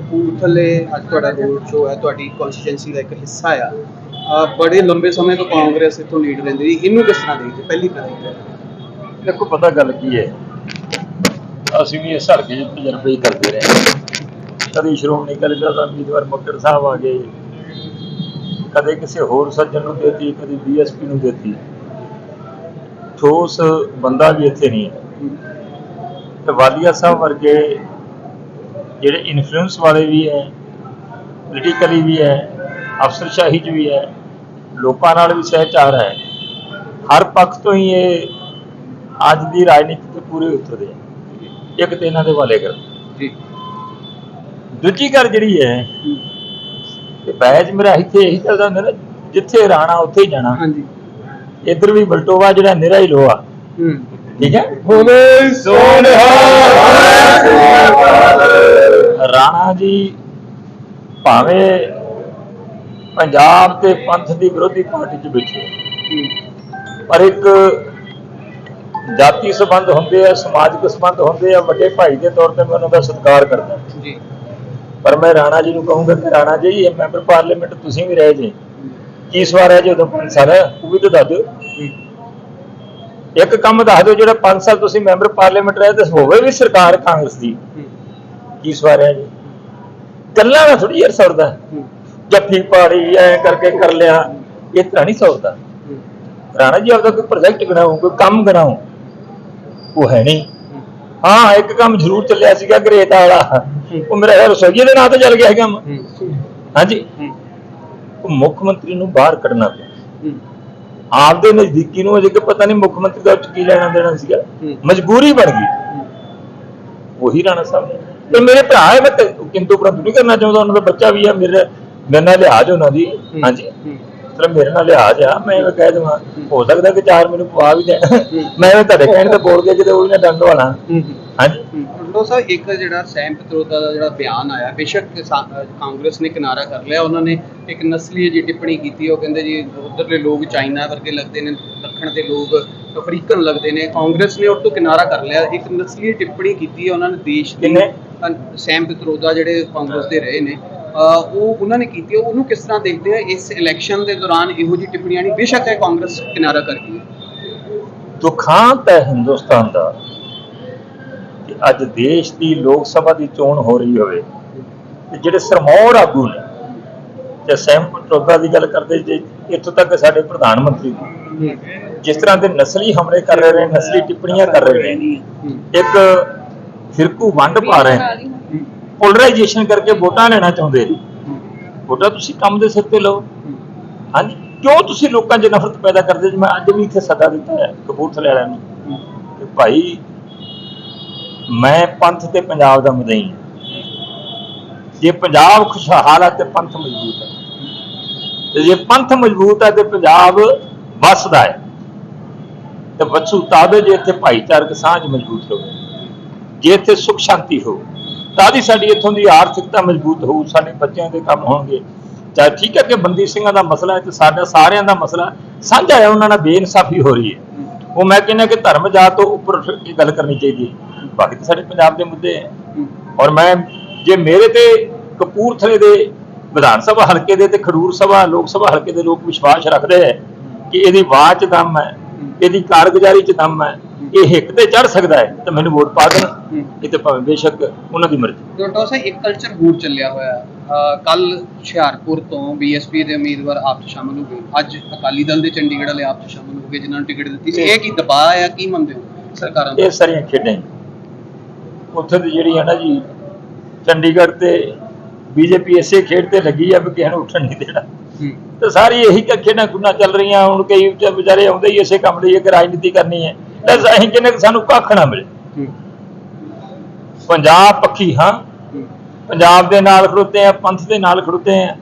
ਕਪੂਰਥਲੇ, ਅੱਜ ਤੁਹਾਡਾ ਰੋਡ ਸ਼ੋ ਹੈ, ਤੁਹਾਡੀ ਕਨਸਟੀਟੈਂਸੀ ਦਾ ਇੱਕ ਹਿੱਸਾ ਆ। ਬੜੇ ਲੰਬੇ ਸਮੇਂ ਤੋਂ ਕਾਂਗਰਸ ਇੱਥੋਂ ਲੀਡ ਲੈਂਦੀ ਰਹੀ। ਇਹਨੂੰ ਕਿਸ ਤਰ੍ਹਾਂ ਦੇਖਦੇ ਪਹਿਲੀ ਪ੍ਰਤੀਕਿਰਿਆ ਦੇਖੋ, ਪਤਾ ਗੱਲ ਕੀ ਹੈ? ਅਸੀਂ ਵੀ ਇਸ ਹਲਕੇ 'ਚ ਤਜਰਬੇ ਕਰਦੇ ਰਹੇ ਹਾਂ। ਸ਼੍ਰੋਮਣੀ ਅਕਾਲੀ ਦਲ ਦਾ ਉਮੀਦਵਾਰ ਮੱਕੜ ਸਾਹਿਬ ਆ ਗਏ। ਕਦੇ ਕਿਸੇ ਹੋਰ ਸੱਜਣ ਨੂੰ ਦੇਤੀ, ਕਦੀ ਬੀਐਸਪੀ ਨੂੰ ਦੇਤੀ। ਠੋਸ ਬੰਦਾ ਵੀ ਇੱਥੇ ਨਹੀਂ ਹੈ। ਤੇ ਵਾਲੀਆ ਸਾਹਿਬ ਵਰਗੇ ਜਿਹੜੇ ਇਨਫਲੂਐਂਸ ਵਾਲੇ ਵੀ ਹੈ ਪੋਲੀਟੀਕਲੀ ਵੀ ਹੈ ਅਫਸਰਸ਼ਾਹੀ 'ਚ ਵੀ ਹੈ ਲੋਕਾਂ ਨਾਲ ਵੀ ਸਹਿਚਾਰ ਹੈ। ਹਰ ਪੱਖ ਤੋਂ ਹੀ ਇਹ ਅੱਜ ਦੀ ਰਾਜਨੀਤੀ ਤੇ ਪੂਰੇ ਉਤਰਦੇ ਆ। ਇੱਕ ਤੇ ਇਹਨਾਂ ਦੇ ਵਾਲੇ ਕਰ। ਜੀ। ਦੂਜੀ ਗੱਲ ਜਿਹੜੀ ਹੈ ਕਿ ਬੈਜ ਮੇਰਾ ਇੱਥੇ ਇਹੀ ਚੱਲਦਾ ਹੁੰਦਾ ਨਾ ਜਿੱਥੇ ਰਾਣਾ ਉੱਥੇ ਹੀ ਜਾਣਾ। ਹਾਂਜੀ। ਇੱਧਰ ਵੀ ਬਲਟੋਵਾ ਜਿਹੜਾ ਨਿਰਾ ਹੀ ਲੋਹਾ। ਹੂੰ। ਠੀਕ ਹੈ? ਬੋਲੇ ਰਾਣਾ ਜੀ ਭਾਵੇਂ ਪੰਜਾਬ ਤੇ ਪੰਥ ਦੀ ਵਿਰੋਧੀ ਪਾਰਟੀ 'ਚ ਬੈਠੇ ਪਰ ਇੱਕ ਜਾਤੀ ਸੰਬੰਧ ਹੁੰਦੇ ਆ ਸਮਾਜਿਕ ਸੰਬੰਧ ਹੁੰਦੇ ਆ ਵੱਡੇ ਭਾਈ ਦੇ ਤੌਰ ਤੇ ਮੈਂ ਉਹਨਾਂ ਦਾ ਸਤਿਕਾਰ ਕਰਦਾ ਜੀ। ਪਰ ਮੈਂ ਰਾਣਾ ਜੀ ਨੂੰ ਕਹੂੰਗਾ ਕਿ ਰਾਣਾ ਜੀ ਇਹ ਮੈਂਬਰ ਪਾਰਲੀਮੈਂਟ ਤੁਸੀਂ ਵੀ ਰਹੇ ਜੀ। ਕੀ ਸਵਾਰ ਹੈ ਜੀ ਉਦੋਂ 5 ਸਾਲ ਉਹ ਵੀ ਤਾਂ ਦੱਸ ਦਿਓ। ਇੱਕ ਕੰਮ ਦੱਸ ਦਿਓ ਜਿਹੜਾ 5 ਸਾਲ ਤੁਸੀਂ ਮੈਂਬਰ ਪਾਰਲੀਮੈਂਟ ਰਹੇ ਤੇ ਹੋਵੇ ਵੀ ਸਰਕਾਰ ਕਾਂਗਰਸ ਦੀ। ਕੀ ਸਵਾਰ ਹੈ ਜੀ? ਗੱਲਾਂ ਨਾਲ ਥੋੜੀ ਯਾਰ ਸਰਦਾ ਜੱਫੀ ਪਾੜੀ ਐ ਕਰਕੇ ਕਰ ਲਿਆ। ਇਹ ਤਾਂ ਨਹੀਂ ਸੌਦਾ ਰਾਣਾ ਜੀ ਆਪਦਾ ਕੋਈ ਪ੍ਰੋਜੈਕਟ ਬਣਾਓ ਕੋਈ ਕੰਮ ਬਣਾਓ ਉਹ ਹੈ ਨਹੀਂ। ਹਾਂ। ਇੱਕ ਕੰਮ ਜ਼ਰੂਰ ਚੱਲਿਆ ਸੀਗਾ ਗਰੇਟ ਵਾਲਾ। ਉਹ ਮੇਰਾ ਯਾਰ ਰਸੋਈਏ ਦੇ ਨਾਂ ਤੇ ਚੱਲ ਗਿਆ ਕੰਮ। ਹਾਂਜੀ। ਉਹ ਮੁੱਖ ਮੰਤਰੀ ਨੂੰ ਬਾਹਰ ਕੱਢਣਾ ਪਿਆ। ਆਪਦੇ ਨਜ਼ਦੀਕੀ ਨੂੰ ਅਜੇ ਕਿ ਪਤਾ ਨਹੀਂ ਮੁੱਖ ਮੰਤਰੀ ਦਾ ਕੀ ਲੈਣਾ ਦੇਣਾ ਸੀਗਾ। ਮਜਬੂਰੀ ਬਣ ਗਈ। ਉਹੀ ਰਾਣਾ ਸਾਹਿਬ ਨੇ। ਤੇ ਮੇਰੇ ਭਰਾ ਹੈ ਮੈਂ ਤੇ- ਕਿੰਤੂ ਪਰੰਤੂ ਨਹੀਂ ਕਰਨਾ ਚਾਹੁੰਦਾ ਉਹਨਾਂ ਦਾ ਬੱਚਾ ਵੀ ਹੈ ਮੇਰੇ ਮੇਰੇ ਨਾਲ ਲਿਹਾਜ਼ ਉਹਨਾਂ ਦੀ। ਹਾਂਜੀ। ਮਤਲਬ ਮੇਰੇ ਨਾਲ ਲਿਹਾਜ਼ ਆ ਮੈਂ ਇਹ ਕਹਿ ਦਵਾਂ ਹੋ। ਸਕਦਾ ਕਿ ਚਾਰ ਮੈਨੂੰ ਪਵਾ ਵੀ ਦੇਣ। ਮੈਂ ਇਹ ਤੁਹਾਡੇ ਕਹਿਣ ਤੇ ਬੋਲ ਕੇ ਕਿਤੇ ਉਹ ਨਾ ਡੰਡ ਵਾਲਾ। ਹਾਂਜੀ। ਲੋ ਸਾਹਿਬ ਇੱਕ ਜਿਹੜਾ ਸੈਮ ਪਿਤਰੋਦਾ ਦਾ ਜਿਹੜਾ ਬਿਆਨ ਆਇਆ ਬੇਸ਼ੱਕ ਕਿਸਾ- ਅਹ ਕਾਂਗਰਸ ਨੇ ਕਿਨਾਰਾ ਕਰ ਲਿਆ ਉਹਨਾਂ ਨੇ ਇੱਕ ਨਸਲੀ ਜੀ ਟਿੱਪਣੀ ਕੀਤੀ ਉਹ ਕਹਿੰਦੇ ਜੀ ਉਧਰਲੇ ਲੋਕ ਚਾਈਨਾ ਵਰਗੇ ਲੱਗਦੇ ਨੇ ਦੱਖਣ ਦੇ ਲੋਕ ਅਫਰੀਕਨ ਲੱਗਦੇ ਨੇ ਕਾਂਗਰਸ ਨੇ ਉਹ ਤੋਂ ਕਿਨਾਰਾ ਕਰ ਲਿਆ ਇੱਕ ਨਸਲੀ ਟਿੱਪਣੀ ਕੀਤੀ ਹੈ ਉਹਨਾਂ ਨੇ ਦੇਸ਼ ਦੀ? ਸੈਮ ਪਿਤਰੋਦਾ ਜਿਹੜੇ ਕਾਂਗਰਸ ਦੇ ਰਹੇ ਨੇ ਉਹ ਉਹਨਾਂ ਨੇ ਕੀਤੀ ਉਹਨੂੰ ਕਿਸ ਤਰ੍ਹਾਂ ਦੇਖਦੇ ਆ ਇਸ ਇਲੈਕਸ਼ਨ ਦੇ ਦੌਰਾਨ ਇਹੋ ਜਿਹੀ ਟਿੱਪਣੀਆਂ ਨਹੀਂ? ਬੇਸ਼ੱਕ ਹੈ ਕਾਂਗਰਸ ਕਿਨਾਰਾ ਕਰ ਗਈ ਦੁਖਾਂਤ ਹੈ ਹਿੰਦੁਸਤਾਨ ਦਾ ਕਿ ਅੱਜ ਦੇਸ਼ ਦੀ ਲੋਕ ਸਭਾ ਦੀ ਚੋਣ ਹੋ ਰਹੀ ਹੋਵੇ। ਤੇ ਜਿਹੜੇ ਸਰਮੌਰ ਆਗੂ ਨੇ ਜੇ ਸੈਮ ਪਟੋਦਾ ਦੀ ਗੱਲ ਕਰਦੇ ਜੇ ਇੱਥੋਂ ਤੱਕ ਸਾਡੇ ਪ੍ਰਧਾਨ ਮੰਤਰੀ ਜਿਸ ਤਰ੍ਹਾਂ ਦੇ ਨਸਲੀ ਹਮਲੇ ਕਰ ਰਹੇ ਨੇ ਨਸਲੀ ਟਿੱਪਣੀਆਂ ਕਰ ਰਹੇ ਨੇ ਇੱਕ ਫਿਰਕੂ ਵੰਡ ਪਾ ਰਹੇ ਨੇ। ਪੋਲਰਾਈਜੇਸ਼ਨ ਕਰਕੇ ਵੋਟਾਂ ਲੈਣਾ ਚਾਹੁੰਦੇ ਨੇ। ਵੋਟਾਂ ਤੁਸੀਂ ਕੰਮ ਦੇ ਸਿਰ ਤੇ ਲਓ। ਹਾਂਜੀ, ਕਿਉਂ ਤੁਸੀਂ ਲੋਕਾਂ 'ਚ ਨਫ਼ਰਤ ਪੈਦਾ ਕਰਦੇ ਜੀ ਮੈਂ ਅੱਜ ਵੀ ਇੱਥੇ ਸੱਦਾ ਦਿੱਤਾ ਹੈ ਕਪੂਰਥਲੇ ਵਾਲਿਆਂ ਨੂੰ ਕਿ ਭਾਈ, ਮੈਂ ਪੰਥ ਤੇ ਪੰਜਾਬ ਦਾ ਮਦਈ ਹਾਂ। ਜੇ ਪੰਜਾਬ ਖੁਸ਼ਹਾਲ ਹੈ ਤੇ ਪੰਥ ਮਜ਼ਬੂਤ ਹੈ ਤੇ ਜੇ ਪੰਥ ਮਜ਼ਬੂਤ ਹੈ ਤੇ ਪੰਜਾਬ ਵੱਸਦਾ ਹੈ। ਤੇ ਵਸੂ ਤਾਦੇ ਜੇ ਇੱਥੇ ਭਾਈਚਾਰਕ ਸਾਂਝ ਮਜ਼ਬੂਤ ਹੋਵੇ। ਜੇ ਇੱਥੇ ਸੁਖ ਸ਼ਾਂਤੀ ਹੋ ਤਾਂ ਦੀ ਸਾਡੀ ਇੱਥੋਂ ਦੀ ਆਰਥਿਕਤਾ ਮਜ਼ਬੂਤ ਹੋਊ, ਸਾਡੇ ਬੱਚਿਆਂ ਦੇ ਕੰਮ ਹੋਣਗੇ। ਚਾਹੇ ਠੀਕ ਹੈ ਕਿ ਬੰਦੀ ਸਿੰਘਾਂ ਦਾ ਮਸਲਾ ਹੈ ਤੇ ਸਾਡਾ ਸਾਰਿਆਂ ਦਾ ਮਸਲਾ ਸਾਂਝਾ ਹੈ, ਉਹਨਾਂ ਨਾਲ ਬੇਇਨਸਾਫੀ ਹੋ ਰਹੀ ਹੈ। ਉਹ ਮੈਂ ਕਹਿੰਦਾ ਕਿ ਧਰਮ ਜਾਤ ਤੋਂ ਉੱਪਰ ਇਹ ਗੱਲ ਕਰਨੀ ਚਾਹੀਦੀ ਹੈ। ਬਾਕੀ ਤਾਂ ਸਾਡੇ ਪੰਜਾਬ ਦੇ ਮੁੱਦੇ ਹੈ। ਔਰ ਮੈਂ, ਜੇ ਮੇਰੇ ਤੇ ਕਪੂਰਥਲੇ ਦੇ ਵਿਧਾਨ ਸਭਾ ਹਲਕੇ ਦੇ ਤੇ ਖਡੂਰ ਸਭਾ, ਲੋਕ ਸਭਾ ਹਲਕੇ ਦੇ ਲੋਕ ਵਿਸ਼ਵਾਸ ਰੱਖਦੇ ਹੈ ਕਿ ਇਹਦੀ ਆਵਾਜ਼ ਦਮ ਹੈ। ਇਹਦੀ ਕਾਰਗੁਜ਼ਾਰੀ 'ਚ ਦਮ ਹੈ। ਇਹ ਹਿੱਕ ਤੇ ਚੜ ਸਕਦਾ ਹੈ ਤਾਂ ਮੈਨੂੰ ਵੋਟ ਪਾ ਦੇਣ। ਇਹ ਤੇ ਭਾਵੇਂ ਬੇਸ਼ੱਕ ਉਹਨਾਂ ਦੀ ਮਰਜ਼ੀ। ਡਾਕਟਰ ਸਾਹਿਬ ਇੱਕ ਕਲਚਰ ਹੋਰ ਚੱਲਿਆ ਹੋਇਆ ਕੱਲ ਹੁਸ਼ਿਆਰਪੁਰ ਤੋਂ ਬੀਐਸਪੀ ਦੇ ਉਮੀਦਵਾਰ ਆਪ 'ਚ ਸ਼ਾਮਲ ਹੋ ਗਏ। ਅੱਜ ਅਕਾਲੀ ਦਲ ਦੇ ਚੰਡੀਗੜ੍ਹ ਵਾਲੇ ਆਪ 'ਚ ਸ਼ਾਮਲ ਹੋ ਗਏ ਜਿਨ੍ਹਾਂ ਨੂੰ ਟਿਕਟ ਦਿੱਤੀ ਸੀ। ਇਹ ਕੀ ਦਬਾਅ ਆ ਕੀ ਮੰਨਦੇ ਹੋ ਸਰਕਾਰਾਂ ਦਾ? ਇਹ ਸਾਰੀਆਂ ਖੇਡਾਂ। ਉੱਥੇ ਦੀ ਜਿਹੜੀ ਹੈ ਨਾ ਜੀ ਚੰਡੀਗੜ੍ਹ ਤੇ ਬੀਜੇਪੀ ਇਸੇ ਖੇਡ ਤੇ ਲੱਗੀ ਆ ਵੀ ਕਿਸੇ ਨੂੰ ਉੱਠਣ ਨਹੀਂ ਦੇਣਾ। ਤੇ ਸਾਰੀ ਇਹੀ ਕ- ਖੇਡਾਂ ਖੁੱਡਾਂ ਚੱਲ ਰਹੀਆਂ ਹੁਣ ਕਈ ਵਿਚ- ਵਿਚਾਰੇ ਆਉਂਦੇ ਹੀ ਇਸੇ ਕੰਮ ਲਈ ਕਿ ਰਾਜਨੀਤੀ ਕਰਨੀ ਹੈ। ਤੇ ਅਸੀਂ ਕਹਿੰਦੇ ਕਿ ਸਾਨੂੰ ਕੱਖ ਨਾ ਮਿਲੇ। ਪੰਜਾਬ ਪੱਖੀ ਹਾਂ। ਪੰਜਾਬ ਦੇ ਨਾਲ ਖੜੋਤੇ ਆ ਪੰਥ ਦੇ ਨਾਲ ਖੜੋਤੇ ਆ।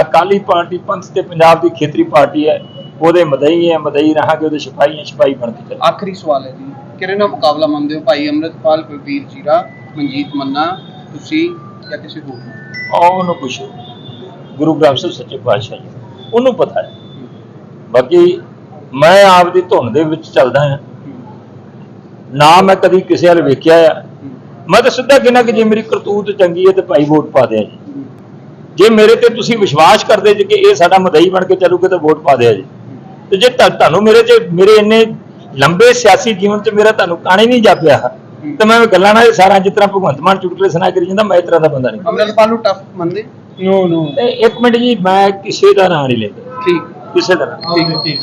ਅਕਾਲੀ ਪਾਰਟੀ ਪੰਥ ਤੇ ਪੰਜਾਬ ਦੀ ਖੇਤਰੀ ਪਾਰਟੀ ਹੈ। ਉਹਦੇ ਮਦਈ ਹੈ ਮਦਈ ਰਹਾਂਗੇ ਉਹਦੇ ਸਿਪਾਹੀ ਹੈ ਸਿਪਾਹੀ ਬਣ ਕੇ ਚੱਲ ਆਖਰੀ ਸਵਾਲ ਹੈ ਜੀ। ਕਿਹੜੇ ਨਾਲ ਮੁਕਾਬਲਾ ਮੰਨਦੇ ਹੋ? ਭਾਈ ਅੰਮ੍ਰਿਤਪਾਲ ਕੁਲਬੀਰ ਜੀਰਾ ਮਨਜੀਤ ਮੰਨਾ ਤੁਸੀਂ ਜਾਂ ਕਿਸੇ ਹੋਰ ਨੂੰ? ਆਓ ਉਹਨੂੰ ਪੁੱਛੋ। ਗੁਰੂ ਗ੍ਰੰਥ ਸਾਹਿਬ ਸੱਚੇ ਪਾਤਸ਼ਾਹ ਜੀ, ਉਹਨੂੰ ਪਤਾ ਹੈ। ਬਾਕੀ ਮੈਂ ਆਪ ਦੀ ਧੁਨ ਦੇ ਵਿੱਚ ਚੱਲਦਾ ਹਾਂ। ਨਾ ਮੈਂ ਕਦੀ ਕਿਸੇ ਵੱਲ ਵੇਖਿਆ ਆ। ਮੈਂ ਤਾਂ ਸਿੱਧਾ ਕਹਿੰਦਾ ਕਿ ਜੇ ਮੇਰੀ ਕਰਤੂਤ ਚੰਗੀ ਹੈ ਤੇ ਭਾਈ ਵੋਟ ਪਾ ਦਿਆ ਜੀ। ਜੇ ਮੇਰੇ ਤੇ ਤੁਸੀਂ ਵਿਸ਼ਵਾਸ ਕਰਦੇ ਜੇ ਕਿ ਇਹ ਸਾਡਾ ਮਦਈ ਬਣ ਕੇ ਚੱਲੂਗਾ ਤਾਂ ਵੋਟ ਪਾ ਦਿਆ ਜੀ। ਤੇ ਜੇ ਤੁਹਾਨੂੰ ਮੇਰੇ ਚ ਮੇਰੇ ਇੰਨੇ ਲੰਬੇ ਸਿਆਸੀ ਜੀਵਨ ਚ ਮੇਰਾ ਤੁਹਾਨੂੰ ਕਾਣੇ ਨਹੀਂ ਜਾਪਿਆ, ਤੇ ਮੈਂ ਗੱਲਾਂ ਨਾਲ ਇਹ ਸਾਰਾ ਜਿਸ ਤਰ੍ਹਾਂ ਭਗਵੰਤ ਮਾਨ ਚੁਟਕਲੇ ਸੁਣਾ ਕਰੀ ਜਾਂਦਾ, ਮੈਂ ਇਸ ਤਰ੍ਹਾਂ ਦਾ ਬੰਦਾ ਨਹੀਂ। ਅਮਰਿਤਪਾਲ ਨੂੰ ਟਫ ਮੰਨਦੇ? ਨੋ ਨੋ ਇੱਕ ਮਿੰਟ ਜੀ ਮੈਂ ਕਿਸੇ ਦਾ ਨਾਂ ਨਹੀਂ ਲੈਂਦਾ। ਠੀਕ। ਕਿਸੇ ਦਾ ਨਾਂ। ਠੀਕ ਠੀਕ।